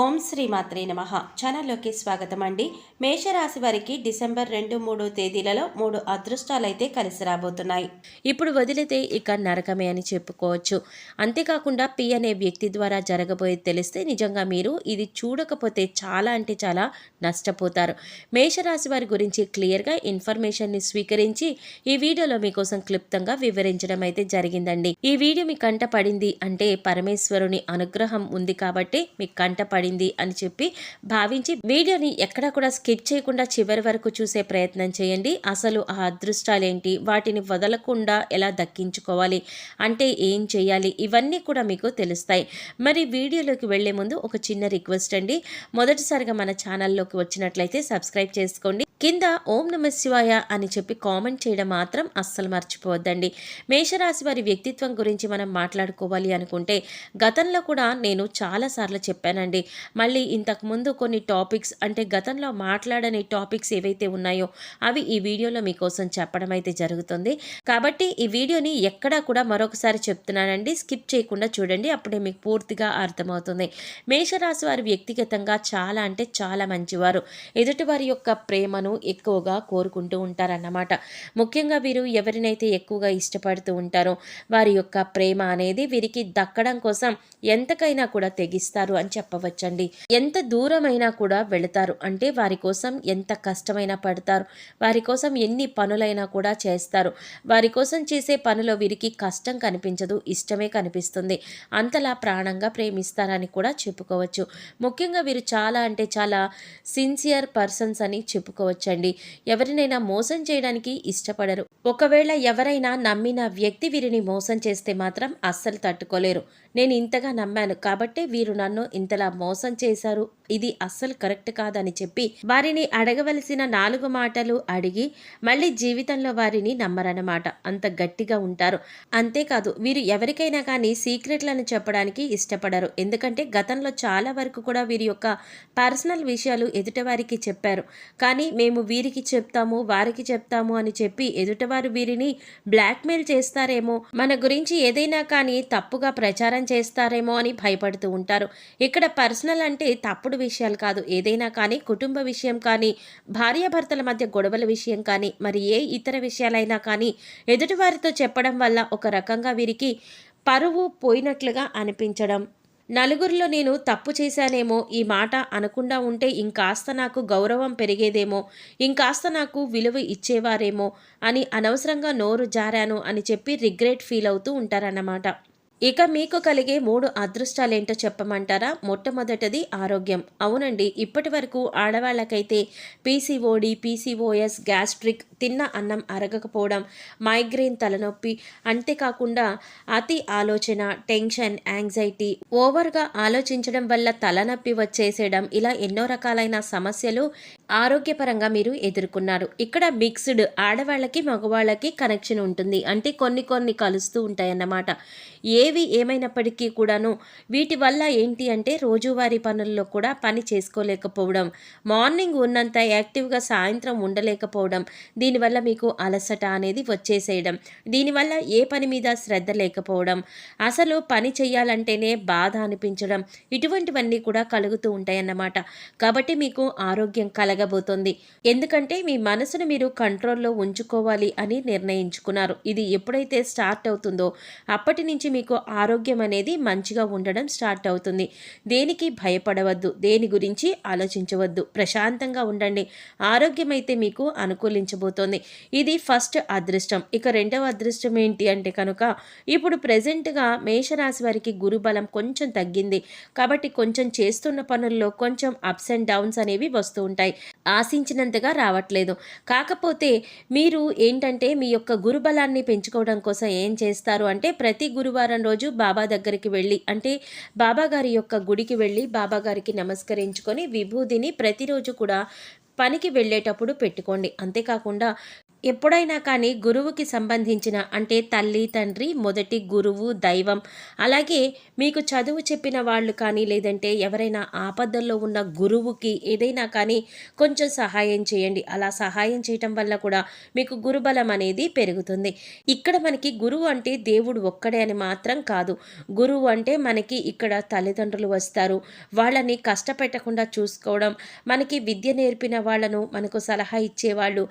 ఓం శ్రీ మాత్రే నమ. ఛానల్లోకి స్వాగతం అండి మేషరాశి వారికి డిసెంబర్ రెండు మూడు తేదీలలో మూడు అదృష్టాలు అయితే కలిసి రాబోతున్నాయి. ఇప్పుడు వదిలితే ఇక నరకమే అని చెప్పుకోవచ్చు. అంతేకాకుండా పి అనే వ్యక్తి ద్వారా జరగబోయేది తెలిస్తే నిజంగా మీరు ఇది చూడకపోతే చాలా అంటే చాలా నష్టపోతారు. మేషరాశి వారి గురించి క్లియర్గా ఇన్ఫర్మేషన్ని స్వీకరించి ఈ వీడియోలో మీకోసం క్లుప్తంగా వివరించడం అయితే జరిగిందండి. ఈ వీడియో మీ కంట పడింది అంటే పరమేశ్వరుని అనుగ్రహం ఉంది కాబట్టి మీ కంట పడింది అని చెప్పి భావించి వీడియోని ఎక్కడా కూడా స్కిప్ చేయకుండా చివరి వరకు చూసే ప్రయత్నం చేయండి. అసలు ఆ అదృష్టాలేంటి? వాటిని వదలకుండా ఎలా దక్కించుకోవాలి? అంటే ఏం చేయాలి? ఇవన్నీ కూడా మీకు తెలుస్తాయి. మరి వీడియోలోకి వెళ్ళే ముందు ఒక చిన్న రిక్వెస్ట్ అండి. మొదటిసారిగా మన ఛానల్లోకి వచ్చినట్లయితే సబ్స్క్రైబ్ చేసుకోండి. కింద ఓం నమ శివాయ అని చెప్పి కామెంట్ చేయడం మాత్రం అస్సలు మర్చిపోవద్దండి. మేషరాశి వారి వ్యక్తిత్వం గురించి మనం మాట్లాడుకోవాలి అనుకుంటే గతంలో కూడా నేను చాలాసార్లు చెప్పానండి. మళ్ళీ ఇంతకుముందు కొన్ని టాపిక్స్ అంటే గతంలో మాట్లాడని టాపిక్స్ ఏవైతే ఉన్నాయో అవి ఈ వీడియోలో మీకోసం చెప్పడం అయితే జరుగుతుంది. కాబట్టి ఈ వీడియోని ఎక్కడా కూడా మరొకసారి చెప్తున్నానండి. స్కిప్ చేయకుండా చూడండి అప్పుడే మీకు పూర్తిగా అర్థమవుతుంది. మేషరాశి వారి వ్యక్తిగతంగా చాలా అంటే చాలా మంచివారు. ఎదుటివారి యొక్క ప్రేమను ఎక్కువగా కోరుకుంటూ ఉంటారన్నమాట. ముఖ్యంగా వీరు ఎవరినైతే ఎక్కువగా ఇష్టపడుతూ ఉంటారో వారి యొక్క ప్రేమ అనేది వీరికి దక్కడం కోసం ఎంతకైనా కూడా తెగిస్తారు అని చెప్పవచ్చు. చెప్పవచ్చండి ఎంత దూరమైనా కూడా వెళతారు. అంటే వారి కోసం ఎంత కష్టమైనా పడతారు. వారి కోసం ఎన్ని పనులైనా కూడా చేస్తారు. వారి కోసం చేసే పనిలో వీరికి కష్టం కనిపించదు ఇష్టమే కనిపిస్తుంది. అంతలా ప్రాణంగా ప్రేమిస్తారని కూడా చెప్పుకోవచ్చు. ముఖ్యంగా వీరు చాలా అంటే చాలా సిన్సియర్ పర్సన్స్ అని చెప్పుకోవచ్చండి. ఎవరినైనా మోసం చేయడానికి ఇష్టపడరు. ఒకవేళ ఎవరైనా నమ్మిన వ్యక్తి వీరిని మోసం చేస్తే మాత్రం అస్సలు తట్టుకోలేరు. నేను ఇంతగా నమ్మాను కాబట్టే వీరు నన్ను ఇంతలా మోసం చేశారు. ఇది అస్సలు కరెక్ట్ కాదని చెప్పి వారిని అడగవలసిన నాలుగు మాటలు అడిగి మళ్ళీ జీవితంలో వారిని నమ్మరన్నమాట. అంత గట్టిగా ఉంటారు. అంతేకాదు వీరు ఎవరికైనా కానీ సీక్రెట్లను చెప్పడానికి ఇష్టపడరు. ఎందుకంటే గతంలో చాలా వరకు కూడా వీరి యొక్క పర్సనల్ విషయాలు ఎదుటివారికి చెప్పారు. కానీ మేము వీరికి చెప్తాము వారికి చెప్తాము అని చెప్పి ఎదుటివారు వీరిని బ్లాక్మెయిల్ చేస్తారేమో మన గురించి ఏదైనా కానీ తప్పుగా ప్రచారం చేస్తారేమో అని భయపడుతూ ఉంటారు. ఇక్కడ పర్సనల్ పర్సనల్ అంటే తప్పుడు విషయాలు కాదు. ఏదైనా కానీ కుటుంబ విషయం కానీ భార్యాభర్తల మధ్య గొడవల విషయం కానీ మరి ఏ ఇతర విషయాలైనా కానీ ఎదుటివారితో చెప్పడం వల్ల ఒక రకంగా వీరికి పరువు పోయినట్లుగా అనిపించడం. నలుగురిలో నేను తప్పు చేశానేమో ఈ మాట అనకుండా ఉంటే ఇంకాస్త నాకు గౌరవం పెరిగేదేమో ఇంకాస్త నాకు విలువ ఇచ్చేవారేమో అని అనవసరంగా నోరు జారాను అని చెప్పి రిగ్రెట్ ఫీల్ అవుతూ ఉంటారన్నమాట. ఇక మీకు కలిగే మూడు అదృష్టాలేంటో చెప్పమంటారా? మొట్టమొదటిది ఆరోగ్యం. అవునండి ఇప్పటి వరకు ఆడవాళ్ళకైతే పీసీఓడి పీసీఓఎస్ గ్యాస్ట్రిక్ తిన్న అన్నం అరగకపోవడం మైగ్రెయిన్ తలనొప్పి అంతేకాకుండా అతి ఆలోచన టెన్షన్ యాంగ్జైటీ ఓవర్గా ఆలోచించడం వల్ల తలనొప్పి వచ్చేసేయడం ఇలా ఎన్నో రకాలైన సమస్యలు ఆరోగ్యపరంగా మీరు ఎదుర్కొన్నారు. ఇక్కడ మిక్స్డ్ ఆడవాళ్ళకి మగవాళ్ళకి కనెక్షన్ ఉంటుంది. అంటే కొన్ని కొన్ని కలుస్తూ ఉంటాయన్నమాట. ఏ ఏవి ఏమైనప్పటికీ కూడాను వీటి వల్ల ఏంటి అంటే రోజువారీ పనుల్లో కూడా పని చేసుకోలేకపోవడం మార్నింగ్ ఉన్నంత యాక్టివ్గా సాయంత్రం ఉండలేకపోవడం దీనివల్ల మీకు అలసట అనేది వచ్చేసేయడం దీనివల్ల ఏ పని మీద శ్రద్ధ లేకపోవడం అసలు పని చేయాలంటేనే బాధ అనిపించడం ఇటువంటివన్నీ కూడా కలుగుతూ ఉంటాయన్నమాట. కాబట్టి మీకు ఆరోగ్యం కలగబోతోంది. ఎందుకంటే మీ మనసును మీరు కంట్రోల్లో ఉంచుకోవాలి అని నిర్ణయించుకున్నారు. ఇది ఎప్పుడైతే స్టార్ట్ అవుతుందో అప్పటి నుంచి మీకు ఆరోగ్యం అనేది మంచిగా ఉండడం స్టార్ట్ అవుతుంది. దేనికి భయపడవద్దు దేని గురించి ఆలోచించవద్దు. ప్రశాంతంగా ఉండండి. ఆరోగ్యం అయితే మీకు అనుకూలించబోతోంది. ఇది ఫస్ట్ అదృష్టం. ఇక రెండవ అదృష్టం ఏంటి అంటే కనుక ఇప్పుడు ప్రజెంట్గా మేషరాశి వారికి గురుబలం కొంచెం తగ్గింది. కాబట్టి కొంచెం చేస్తున్న పనుల్లో కొంచెం అప్స్ అండ్ డౌన్స్ అనేవి వస్తూ ఉంటాయి. ఆశించినంతగా రావట్లేదు. కాకపోతే మీరు ఏంటంటే మీ యొక్క గురుబలాన్ని పెంచుకోవడం కోసం ఏం చేస్తారు అంటే ప్రతి గురువారం రోజు బాబా దగ్గరికి వెళ్ళి అంటే బాబాగారి యొక్క గుడికి వెళ్ళి బాబాగారికి నమస్కరించుకొని విభూదిని ప్రతిరోజు కూడా పనికి వెళ్ళేటప్పుడు పెట్టుకోండి. అంతేకాకుండా ఎప్పుడైనా కానీ గురువుకి సంబంధించిన అంటే తల్లి తండ్రి మొదటి గురువు దైవం అలాగే మీకు చదువు చెప్పిన వాళ్ళు కానీ లేదంటే ఎవరైనా ఆపదల్లో ఉన్న గురువుకి ఏదైనా కానీ కొంచెం సహాయం చేయండి. అలా సహాయం చేయటం వల్ల కూడా మీకు గురుబలం అనేది పెరుగుతుంది. ఇక్కడ మనకి గురువు అంటే దేవుడు ఒక్కడే అని మాత్రం కాదు. గురువు అంటే మనకి ఇక్కడ తల్లిదండ్రులు వస్తారు. వాళ్ళని కష్టపెట్టకుండా చూసుకోవడం మనకి విద్య నేర్పిన వాళ్ళను మనకు సలహా ఇచ్చేవాళ్ళు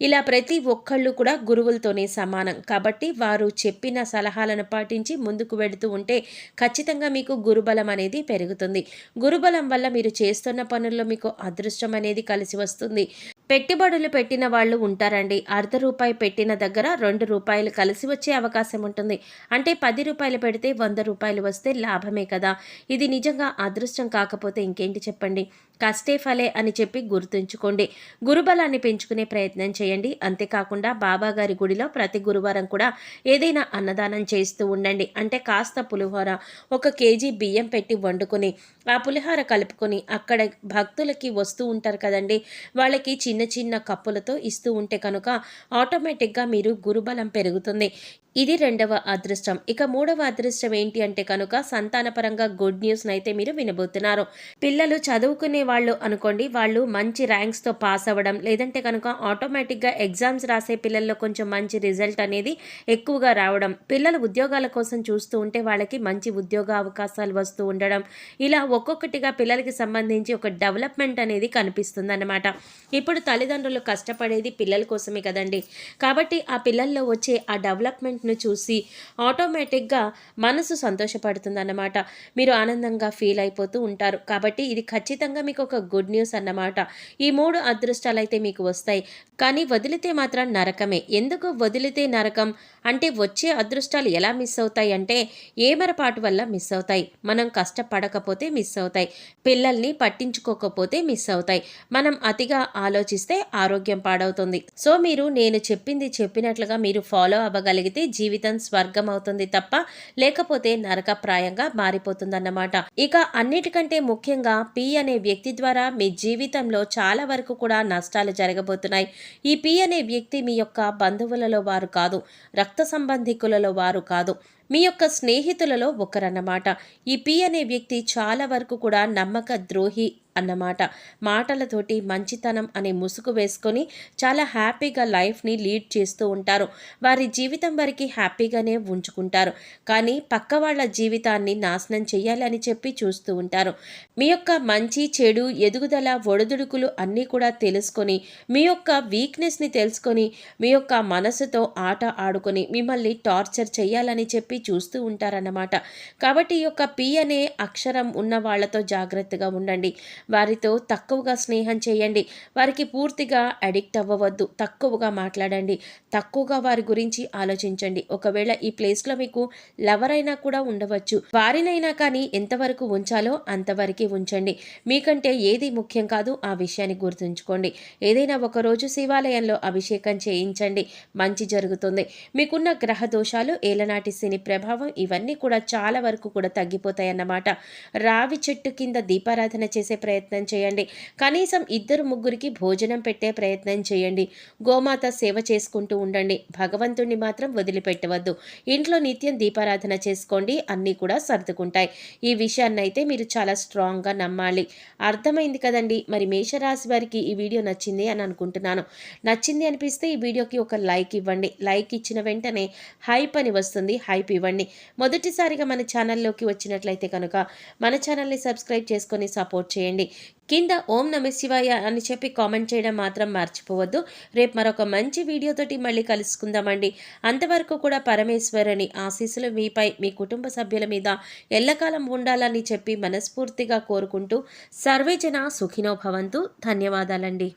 ఇలా ప్రతి ఒక్కళ్ళు కూడా గురువులతోనే సమానం. కాబట్టి వారు చెప్పిన సలహాలను పాటించి ముందుకు వెళుతూ ఉంటే ఖచ్చితంగా మీకు గురుబలం అనేది పెరుగుతుంది. గురుబలం వల్ల మీరు చేస్తున్న పనుల్లో మీకు అదృష్టం అనేది కలిసి వస్తుంది. పెట్టుబడులు పెట్టిన వాళ్ళు ఉంటారండి. అర్ధ రూపాయి పెట్టిన దగ్గర రెండు రూపాయలు కలిసి వచ్చే అవకాశం ఉంటుంది. అంటే పది రూపాయలు పెడితే వంద రూపాయలు వస్తే లాభమే కదా. ఇది నిజంగా అదృష్టం కాకపోతే ఇంకేంటి చెప్పండి? కష్టే ఫలే అని చెప్పి గుర్తుంచుకోండి. గురుబలాన్ని పెంచుకునే ప్రయత్నం చేయండి. అంతేకాకుండా బాబాగారి గుడిలో ప్రతి గురువారం కూడా ఏదైనా అన్నదానం చేస్తూ ఉండండి. అంటే కాస్త పులిహోర ఒక కేజీ బియ్యం పెట్టి వండుకొని ఆ పులిహోర కలుపుకొని అక్కడ భక్తులకి వస్తూ ఉంటారు కదండి. వాళ్ళకి చిన్న చిన్న కప్పులతో ఇస్తూ ఉంటే కనుక ఆటోమేటిక్గా మీరు గురుబలం పెరుగుతుంది. ఇది రెండవ అదృష్టం. ఇక మూడవ అదృష్టం ఏంటి అంటే కనుక సంతానపరంగా గుడ్ న్యూస్ని అయితే మీరు వినబోతున్నారు. పిల్లలు చదువుకునే వాళ్ళు అనుకోండి వాళ్ళు మంచి ర్యాంక్స్తో పాస్ అవ్వడం లేదంటే కనుక ఆటోమేటిక్గా ఎగ్జామ్స్ రాసే పిల్లల్లో కొంచెం మంచి రిజల్ట్ అనేది ఎక్కువగా రావడం పిల్లలు ఉద్యోగాల కోసం చూస్తూ ఉంటే వాళ్ళకి మంచి ఉద్యోగ అవకాశాలు వస్తూ ఉండడం ఇలా ఒక్కొక్కటిగా పిల్లలకి సంబంధించి ఒక డెవలప్మెంట్ అనేది కనిపిస్తుంది అన్నమాట ఇప్పుడు తల్లిదండ్రులు కష్టపడేది పిల్లల కోసమే కదండి. కాబట్టి ఆ పిల్లల్లో వచ్చే ఆ డెవలప్మెంట్ ను చూసి ఆటోమేటిక్గా మనసు సంతోషపడుతుంది అన్నమాట మీరు ఆనందంగా ఫీల్ అయిపోతూ ఉంటారు. కాబట్టి ఇది ఖచ్చితంగా మీకు ఒక గుడ్ న్యూస్ అన్నమాట. ఈ మూడు అదృష్టాలు అయితే మీకు వస్తాయి. కానీ వదిలితే మాత్రం నరకమే. ఎందుకు వదిలితే నరకం? అంటే వచ్చే అదృష్టాలు ఎలా మిస్ అవుతాయి అంటే ఏమరపాటు వల్ల మిస్ అవుతాయి? మనం కష్టపడకపోతే మిస్ అవుతాయి. పిల్లల్ని పట్టించుకోకపోతే మిస్ అవుతాయి. మనం అతిగా ఆలోచిస్తే ఆరోగ్యం పాడవుతుంది. సో మీరు నేను చెప్పింది చెప్పినట్లుగా మీరు ఫాలో అవ్వగలిగితే జీవితం స్వర్గం అవుతుంది తప్ప లేకపోతే నరకప్రాయంగా మారిపోతుందన్నమాట. ఇక అన్నిటికంటే ముఖ్యంగా పి అనే వ్యక్తి ద్వారా మీ జీవితంలో చాలా వరకు కూడా నష్టాలు జరగబోతున్నాయి. ఈ పి అనే వ్యక్తి మీ యొక్క బంధువులలో వారు కాదు రక్త సంబంధికులలో వారు కాదు మీ యొక్క స్నేహితులలో ఒకరన్నమాట. ఈ పి అనే వ్యక్తి చాలా వరకు కూడా నమ్మక ద్రోహి అన్నమాట. మాటలతోటి మంచితనం అనే ముసుగు వేసుకొని చాలా హ్యాపీగా లైఫ్ని లీడ్ చేస్తూ ఉంటారు. వారి జీవితం వారికి హ్యాపీగానే ఉంచుకుంటారు. కానీ పక్క వాళ్ళ జీవితాన్ని నాశనం చేయాలని చెప్పి చూస్తూ ఉంటారు. మీ యొక్క మంచి చెడు ఎదుగుదల ఒడిదుడుకులు అన్నీ కూడా తెలుసుకొని మీ యొక్క వీక్నెస్ని తెలుసుకొని మీ యొక్క మనసుతో ఆట ఆడుకొని మిమ్మల్ని టార్చర్ చేయాలని చెప్పి చూస్తూ ఉంటారన్నమాట. కాబట్టి ఈ యొక్క పి అనే అక్షరం ఉన్న వాళ్ళతో జాగ్రత్తగా ఉండండి. వారితో తక్కువగా స్నేహం చేయండి. వారికి పూర్తిగా అడిక్ట్ అవ్వవద్దు. తక్కువగా మాట్లాడండి. తక్కువగా వారి గురించి ఆలోచించండి. ఒకవేళ ఈ ప్లేస్లో మీకు లవర్ అయినా కూడా ఉండవచ్చు. వారినైనా కానీ ఎంతవరకు ఉంచాలో అంతవరకే ఉంచండి. మీకంటే ఏది ముఖ్యం కాదు ఆ విషయాన్ని గుర్తుంచుకోండి. ఏదైనా ఒకరోజు శివాలయంలో అభిషేకం చేయించండి. మంచి జరుగుతుంది. మీకున్న గ్రహ దోషాలు ఏలనాటి శని ప్రభావం ఇవన్నీ కూడా చాలా వరకు కూడా తగ్గిపోతాయన్నమాట. రావి చెట్టు కింద దీపారాధన చేసే ప్రయత్నం ప్రయత్నం చేయండి. కనీసం ఇద్దరు ముగ్గురికి భోజనం పెట్టే ప్రయత్నం చేయండి. గోమాత సేవ చేసుకుంటూ ఉండండి. భగవంతుణ్ణి మాత్రం వదిలిపెట్టవద్దు. ఇంట్లో నిత్యం దీపారాధన చేసుకోండి. అన్నీ కూడా సర్దుకుంటాయి. ఈ విషయాన్నైతే మీరు చాలా స్ట్రాంగ్గా నమ్మాలి. అర్థమైంది కదండి. మరి మేషరాశి వారికి ఈ వీడియో నచ్చింది అని అనుకుంటున్నాను. నచ్చింది అనిపిస్తే ఈ వీడియోకి ఒక లైక్ ఇవ్వండి. లైక్ ఇచ్చిన వెంటనే హైప్ అని వస్తుంది. హైప్ ఇవ్వండి. మొదటిసారిగా మన ఛానల్లోకి వచ్చినట్లయితే కనుక మన ఛానల్ని సబ్స్క్రైబ్ చేసుకొని సపోర్ట్ చేయండి. కింద ఓం నమ శివాయ అని చెప్పి కామెంట్ చేయడం మాత్రం మర్చిపోవద్దు. రేపు మరొక మంచి వీడియోతోటి మళ్ళీ కలుసుకుందామండి. అంతవరకు కూడా పరమేశ్వరుని ఆశీస్సులు మీపై మీ కుటుంబ సభ్యుల మీద ఎల్లకాలం ఉండాలని చెప్పి మనస్ఫూర్తిగా కోరుకుంటూ సర్వేజన సుఖినో భవంతు. ధన్యవాదాలండి.